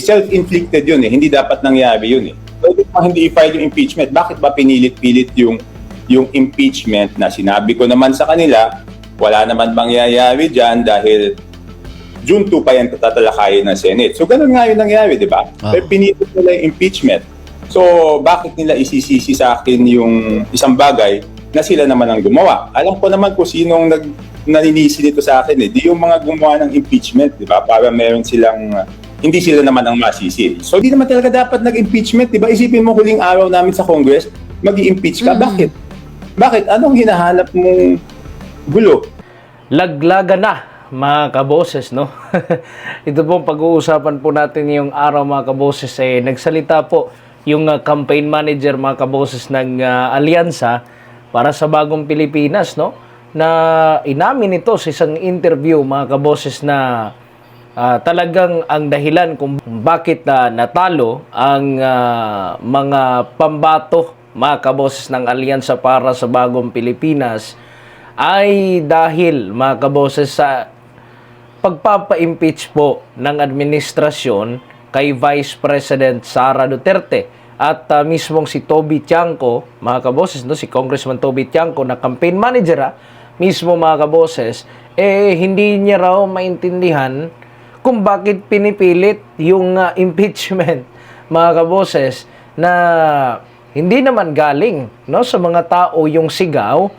self-inflicted yun eh. Hindi dapat nangyari yun eh. Pwede pa hindi i-file yung impeachment. Bakit ba pinilit-pilit yung yung impeachment na sinabi ko naman sa kanila, wala naman mangyayari dyan dahil June 2 pa yan tatalakayin ng Senate. So ganun nga yung nangyari, di ba? Ah. Pero pinilit nila yung impeachment. So bakit nila isisisi sa akin yung isang bagay na sila naman ang gumawa? Alam ko naman kung sinong nag naninisi nito sa akin eh. Di yung mga gumawa ng impeachment, di ba? Para meron silang hindi sila naman ang masisi. So di naman talaga dapat nag-impeachment, di ba? Isipin mo huling araw namin sa Congress, mag impeach ka. Mhm. Bakit? Bakit? Anong hinahanap mong gulo? Laglaga na mga kaboses, no? Ito po pag-uusapan po natin yung araw mga kaboses eh nagsalita po yung uh, campaign manager mga kaboses ng uh, alyansa para sa bagong Pilipinas, no? Na inamin ito sa isang interview mga kaboses na ah, talagang ang dahilan kung bakit na natalo ang ah, mga pambato mga kaboses ng alyansa para sa bagong Pilipinas ay dahil mga kaboses sa pagpapa-impeach po ng administrasyon kay Vice President Sara Duterte at ah, mismong si Toby Tiangco, mga kaboses, no, si Congressman Toby Tiangco na campaign manager, ah, mismo mga kaboses, eh hindi niya raw maintindihan kung bakit pinipilit yung ah, impeachment, mga kaboses, na hindi naman galing no, sa mga tao yung sigaw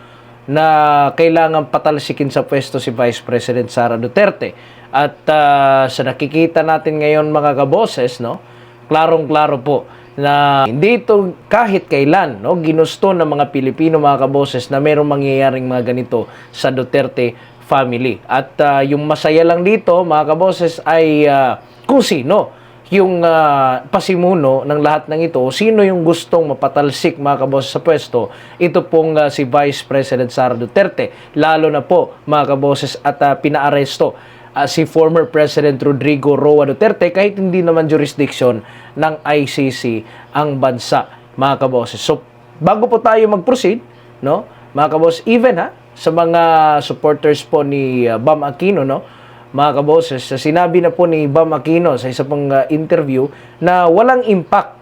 na kailangan patalsikin sa pwesto si Vice President Sara Duterte. At ah, sa nakikita natin ngayon mga kaboses, no, klarong-klaro po na hindi ito kahit kailan no, ginusto ng mga Pilipino mga kaboses na merong mangyayaring mga ganito sa Duterte family. At ah, yung masaya lang dito mga kaboses ay ah, kung sino yung ah, pasimuno ng lahat ng ito, sino yung gustong mapatalsik mga kaboses sa pwesto, ito pong ah, si Vice President Sara Duterte. Lalo na po mga kaboses at ah, pinaaresto ah, si former President Rodrigo Roa Duterte kahit hindi naman jurisdiction ng ICC ang bansa mga kaboses. So bago po tayo mag-proceed, no? Mga kaboses, even ha, sa mga supporters po ni ah, Bam Aquino, no? mga kaboses, sinabi na po ni Bam Aquino sa isa pang uh, interview na walang impact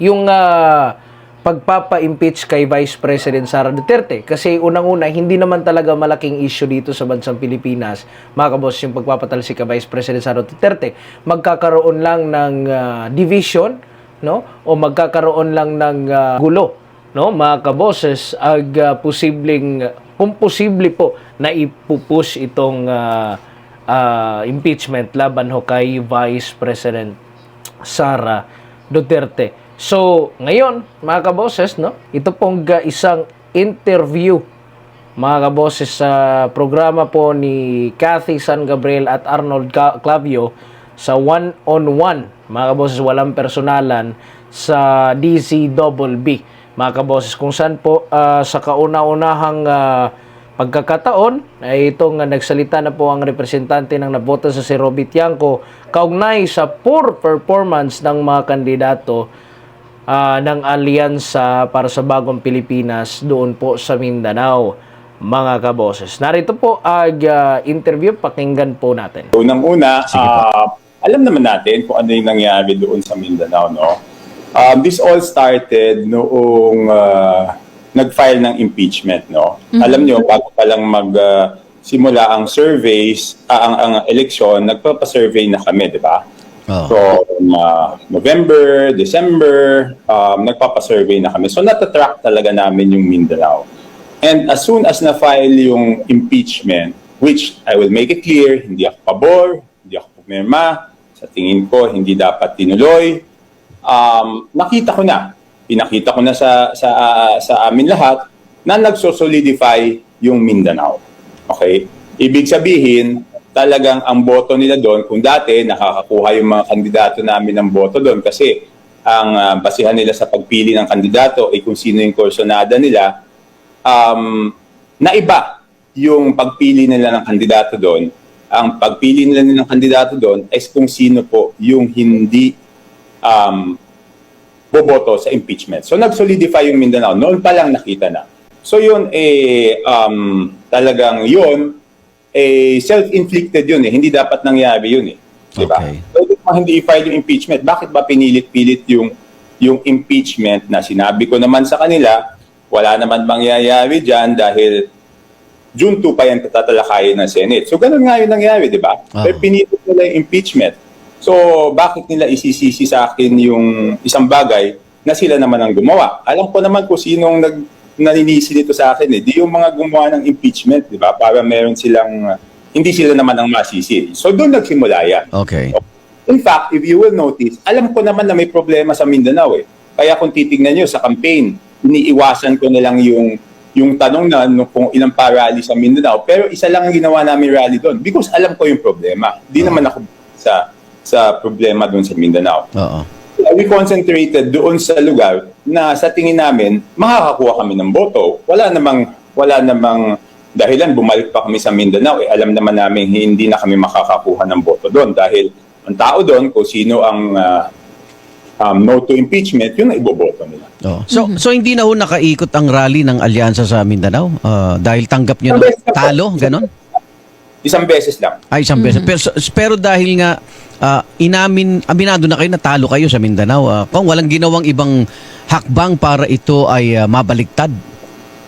yung uh, pagpapa-impeach kay Vice President Sara Duterte. Kasi unang-una, hindi naman talaga malaking issue dito sa bansang Pilipinas, mga kaboses, yung pagpapatalsik kay Vice President Sara Duterte. Magkakaroon lang ng uh, division, no? O magkakaroon lang ng uh, gulo, no? Mga kaboses, ag uh, posibleng, kung posible po, na ipupush itong uh, uh, impeachment laban ho kay Vice President Sara Duterte. So, ngayon, mga kaboses, no? Ito pong uh, isang interview mga kaboses sa programa po ni Cathy San Gabriel at Arnold Clavio sa one-on-one, mga kaboses, walang personalan sa DCWB, mga kaboses, kung saan po ah, sa kauna-unahang ah, pagkakataon ay itong uh, nagsalita na po ang representante ng naboto sa si Robby Tiangco kaugnay sa poor performance ng mga kandidato ah, ng alyansa para sa bagong Pilipinas doon po sa Mindanao mga kaboses. Narito po ang ah, interview, pakinggan po natin. Unang-una, ah, alam naman natin kung ano yung nangyari doon sa Mindanao, no? Um, this all started noong ah, nag-file ng impeachment, no? Alam nyo, bago pa lang mag ah, simula ang surveys, ah, ang, ang eleksyon, nagpapa-survey na kami, di ba? Oh. From ah, November, December, um, nagpapa-survey na kami. So natatrack talaga namin yung Mindanao. And as soon as na-file yung impeachment, which I will make it clear, hindi ako pabor, hindi ako pumirma, sa tingin ko hindi dapat tinuloy, um, nakita ko na, pinakita ko na sa, sa, ah, sa amin lahat na nagsosolidify yung Mindanao. Okay? Ibig sabihin, talagang ang boto nila doon, kung dati nakakakuha yung mga kandidato namin ng boto doon kasi ang ah, basihan nila sa pagpili ng kandidato ay kung sino yung kursonada nila, um, naiba yung pagpili nila ng kandidato doon. Ang pagpili nila ng kandidato doon ay kung sino po yung hindi um, boboto sa impeachment. So nag-solidify yung Mindanao. Noon pa lang nakita na. So yun, eh, um, talagang yun, eh, self-inflicted yun eh. Hindi dapat nangyari yun eh. Di ba? Okay. Pwede pa hindi i-file yung impeachment? Bakit ba pinilit-pilit yung yung impeachment na sinabi ko naman sa kanila, wala naman mangyayari dyan dahil June 2 pa yan tatalakayin ng Senate. So ganun nga yung nangyari, di ba? Ah. Pero pinilit nila yung impeachment. So bakit nila isisisi sa akin yung isang bagay na sila naman ang gumawa? Alam ko naman kung sinong nag naninisi nito sa akin eh. Di yung mga gumawa ng impeachment, di ba? Para meron silang, uh, hindi sila naman ang masisi. So doon nagsimula yan. Okay. In fact, if you will notice, alam ko naman na may problema sa Mindanao eh. Kaya kung titignan nyo sa campaign, iniiwasan ko na lang yung yung tanong na no, kung ilang pa rally sa Mindanao. Pero isa lang ang ginawa namin rally doon because alam ko yung problema. Di naman ako sa sa problema doon sa Mindanao. Oo. We concentrated doon sa lugar na sa tingin namin makakakuha kami ng boto. Wala namang wala namang dahilan bumalik pa kami sa Mindanao. Eh, alam naman namin hindi na kami makakakuha ng boto doon dahil ang tao doon kung sino ang ah, um, no to impeachment, yun ang iboboto nila. Oo. So so hindi na ho nakaikot ang rally ng alyansa sa Mindanao Ah, dahil tanggap niyo na talo, ganon? Isang beses lang. Ay, isang beses. Pero, pero dahil nga ah, inamin, aminado na kayo na talo kayo sa Mindanao, ah, kung walang ginawang ibang hakbang para ito ay ah, mabaliktad.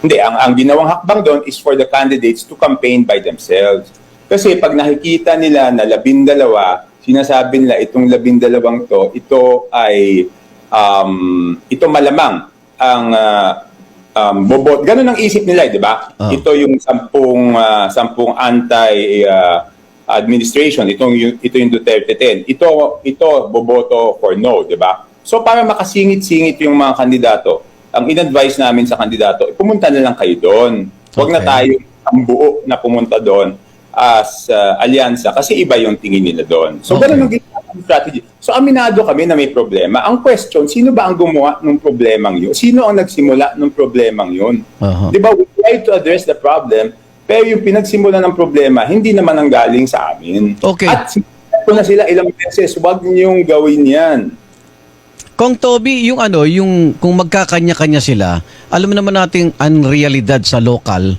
Hindi, ang, ang ginawang hakbang doon is for the candidates to campaign by themselves. Kasi pag nakikita nila na labindalawa, sinasabi nila itong labindalawang to, ito ay, um, ito malamang ang uh, um, bobot. Ganun ang isip nila, eh, di ba? Ah. Ito yung sampung, ah, sampung anti ah, administration, itong ito yung Duterte 10. Ito, ito boboto for no, di ba? So para makasingit-singit yung mga kandidato, ang in-advise namin sa kandidato, eh, pumunta na lang kayo doon. Huwag na Okay. tayo ang buo na pumunta doon as uh, alyansa kasi iba yung tingin nila doon. So Okay. ganun ang ginawa strategy. So aminado kami na may problema. Ang question, sino ba ang gumawa ng problemang yun? Sino ang nagsimula ng problemang yun? Aha. Di ba, we try to address the problem, pero yung pinagsimula ng problema, hindi naman ang galing sa amin. Okay. At ko na sila ilang beses, huwag niyong gawin yan. Kung Toby, yung ano, yung kung magkakanya-kanya sila, alam naman nating unrealidad sa local,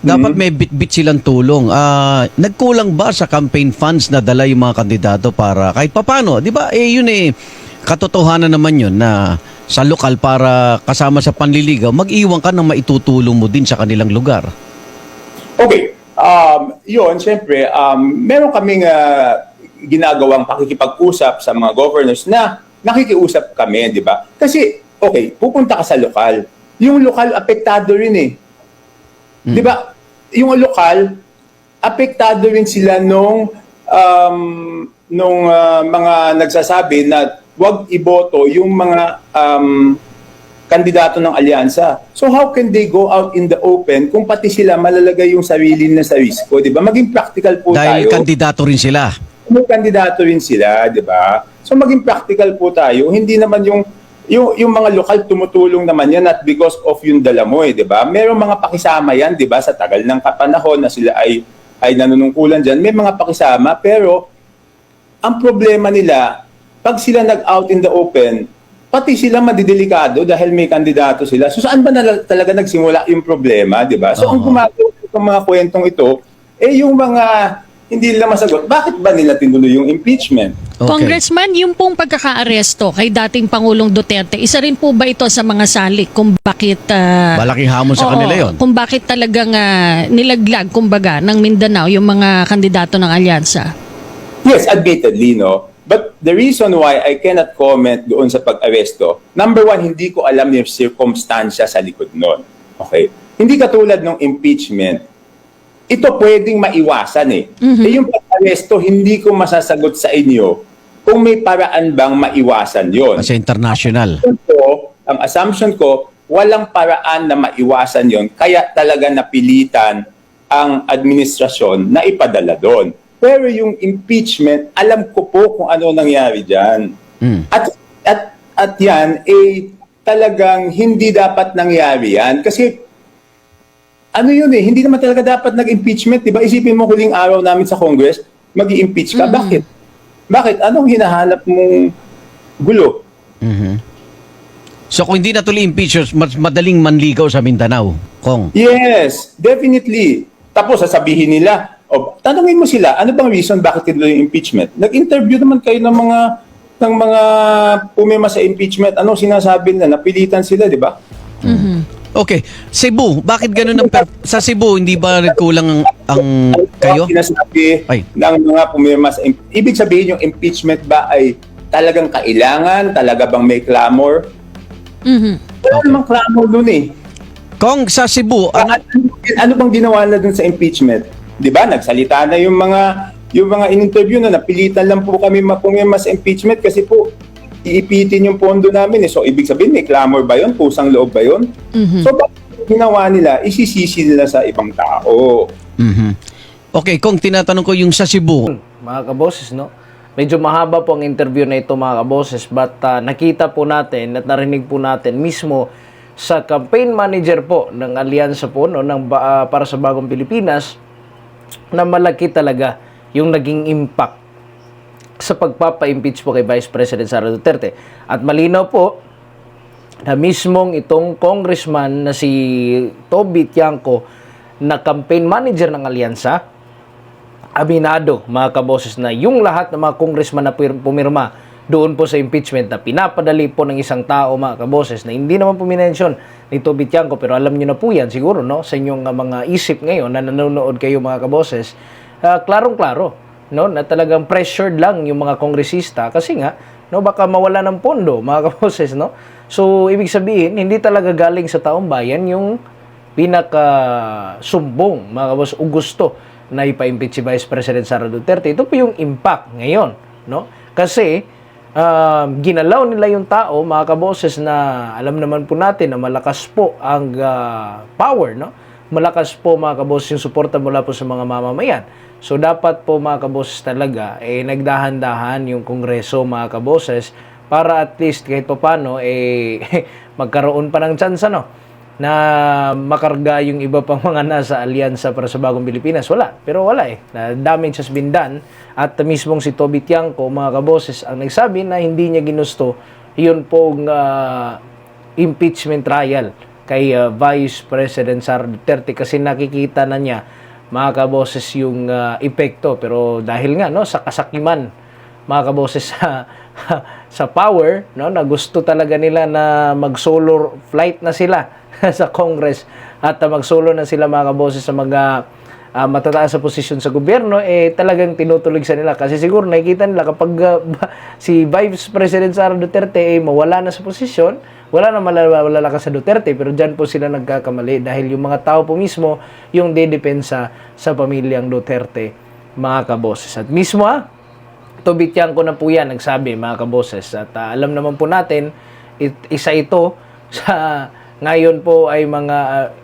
dapat may bit-bit silang tulong. Ah, nagkulang ba sa campaign funds na dala yung mga kandidato para kahit papano, 'di ba? Eh yun eh katotohanan naman yun na sa lokal para kasama sa panliligaw, mag-iwan ka ng maitutulong mo din sa kanilang lugar. Okay. Um, yun, siyempre, um, meron kaming ah, ginagawang pakikipag-usap sa mga governors na nakikiusap kami, di ba? Kasi, okay, pupunta ka sa lokal. Yung lokal, apektado rin eh. Di ba? Yung lokal, apektado rin sila nung um, nung ah, mga nagsasabi na wag iboto yung mga um, kandidato ng alyansa. So how can they go out in the open kung pati sila malalagay yung sarili na sa risko, 'di ba? Maging practical po Dahil tayo. kandidato rin sila. May kandidato rin sila, 'di ba? So maging practical po tayo. Hindi naman yung yung, yung mga lokal tumutulong naman yan at because of yung dala mo eh, 'di ba? Merong mga pakisama yan, 'di ba? Sa tagal ng kapanahon na sila ay ay nanunungkulan diyan, may mga pakisama pero ang problema nila, pag sila nag-out in the open, pati sila madidelikado dahil may kandidato sila. So saan ba na, talaga nagsimula yung problema, di ba? So ang Oo. gumagawa ng mga kwentong ito, eh yung mga hindi nila masagot, bakit ba nila tinuloy yung impeachment? Okay. Congressman, yung pong pagkakaaresto kay dating Pangulong Duterte, isa rin po ba ito sa mga salik kung bakit... ah, Malaking hamon sa oo, kanila yon. Kung bakit talagang ah, nilaglag, kumbaga, ng Mindanao yung mga kandidato ng alyansa? Yes, admittedly, no? But the reason why I cannot comment doon sa pag-aresto, number one, hindi ko alam yung circumstansya sa likod nun. Okay? Hindi katulad ng impeachment, ito pwedeng maiwasan eh. Eh yung pag-aresto, hindi ko masasagot sa inyo kung may paraan bang maiwasan yon. Kasi international. assumption ko, ang assumption ko, walang paraan na maiwasan yon kaya talaga napilitan ang administrasyon na ipadala doon. Pero yung impeachment, alam ko po kung ano nangyari dyan. Mm. At, at, at yan, eh, talagang hindi dapat nangyari yan. Kasi, ano yun eh, hindi naman talaga dapat nag-impeachment. Diba? Isipin mo huling araw namin sa Congress, mag impeach ka. Bakit? Bakit? Anong hinahanap mong gulo? Mhm. So kung hindi na tuloy impeach, mas madaling manligaw sa Mindanao, Kong. Yes, definitely. Tapos sasabihin nila, O, tanungin mo sila, ano bang reason bakit tinuloy yung impeachment? Nag-interview naman kayo ng mga ng mga pumema sa impeachment. Ano sinasabi nila? Napilitan sila, di ba? Okay. Cebu, bakit ganun ang per- sa Cebu hindi ba nagkulang ang, ang kayo? Ang sinasabi Ay. ng mga pumema sa im- Ibig sabihin yung impeachment ba ay talagang kailangan? Talaga bang may clamor? Mhm. Wala namang clamor dun eh. Kung sa Cebu, Ano, ano, ano bang ginawa na dun sa impeachment? 'Di ba? Nagsalita na yung mga yung mga in-interview na napilitan lang po kami mapumema sa impeachment kasi po iipitin yung pondo namin eh. So ibig sabihin may clamor ba 'yon? Pusang loob ba 'yon? So bakit ginawa nila? Isisisi nila sa ibang tao. Mhm. Okay, kung tinatanong ko yung sa Cebu, mga kaboses, no? Medyo mahaba po ang interview na ito mga kaboses but ah, nakita po natin at narinig po natin mismo sa campaign manager po ng alyansa po no, ng, ah, para sa Bagong Pilipinas na malaki talaga yung naging impact sa pagpapa-impeach po kay Vice President Sara Duterte. At malinaw po na mismong itong congressman na si Toby Tiangco na campaign manager ng alyansa aminado mga kaboses na yung lahat ng mga congressman na pumirma doon po sa impeachment na pinapadali po ng isang tao mga kaboses na hindi naman po minensyon ni Toby Tiangco pero alam niyo na po yan siguro no sa inyong uh, mga isip ngayon na nanonood kayo mga kaboses uh, klarong-klaro no na talagang pressured lang yung mga kongresista kasi nga no baka mawala ng pondo mga kaboses no so ibig sabihin hindi talaga galing sa taong bayan yung pinaka sumbong mga kabos o gusto na ipa-impeach si Vice President Sara Duterte. Ito po yung impact ngayon, no? Kasi um, ginalaw nila yung tao, mga kaboses na alam naman po natin na malakas po ang ah, power, no? Malakas po mga kaboses yung suporta mula po sa mga mamamayan. So dapat po mga kaboses talaga eh nagdahan-dahan yung kongreso mga kaboses para at least kahit paano eh magkaroon pa ng chance ano na makarga yung iba pang mga nasa alyansa para sa bagong Pilipinas. Wala. Pero wala eh. Na damage has been done. At mismong si Toby Tiangco, mga kaboses, ang nagsabi na hindi niya ginusto yun pong ah, impeachment trial kay ah, Vice President Sara Duterte kasi nakikita na niya mga kaboses yung ah, epekto. Pero dahil nga no, sa kasakiman mga kaboses sa sa power no na gusto talaga nila na mag-solo flight na sila sa Congress at uh, mag-solo na sila mga kaboses sa mga ah, matataas sa posisyon sa gobyerno eh talagang tinutuloy sa nila kasi siguro nakikita nila kapag ah, ba- si Vice President Sara Duterte eh mawala na sa posisyon wala na malala sa Duterte pero diyan po sila nagkakamali dahil yung mga tao po mismo yung dedepensa sa pamilyang Duterte mga kaboses at mismo ah Tobityan ko na po yan, nagsabi mga kaboses. At ah, alam naman po natin, it- isa ito sa ngayon po ay mga,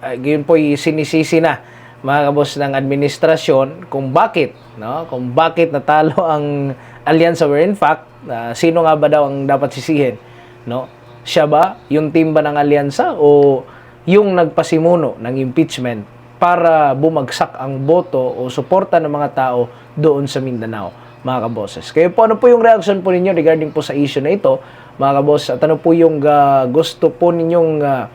uh, ngayon po ay sinisisi na mga kabos ng administrasyon kung bakit, no? kung bakit natalo ang alyansa where in fact, ah, sino nga ba daw ang dapat sisihin? No? Siya ba, yung team ba ng alyansa o yung nagpasimuno ng impeachment para bumagsak ang boto o suporta ng mga tao doon sa Mindanao? mga kaboses. Kaya po, ano po yung reaction po ninyo regarding po sa issue na ito, mga kaboses? At ano po yung ah, gusto po ninyong ah,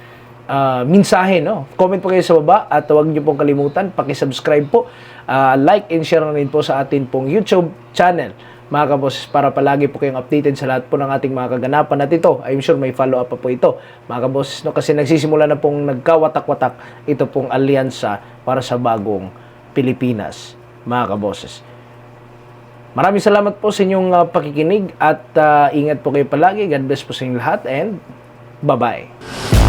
ah, mensahe, no? Comment po kayo sa baba at huwag niyo pong kalimutan, paki-subscribe po, ah, like and share na rin po sa atin pong YouTube channel mga kaboses, para palagi po kayong updated sa lahat po ng ating mga kaganapan at ito, I'm sure may follow-up pa po ito, mga kaboses, no? kasi nagsisimula na pong nagkawatak-watak ito pong alyansa para sa bagong Pilipinas, mga kaboses. Maraming salamat po sa inyong uh, pakikinig at uh, ingat po kayo palagi. God bless po sa inyong lahat and bye-bye.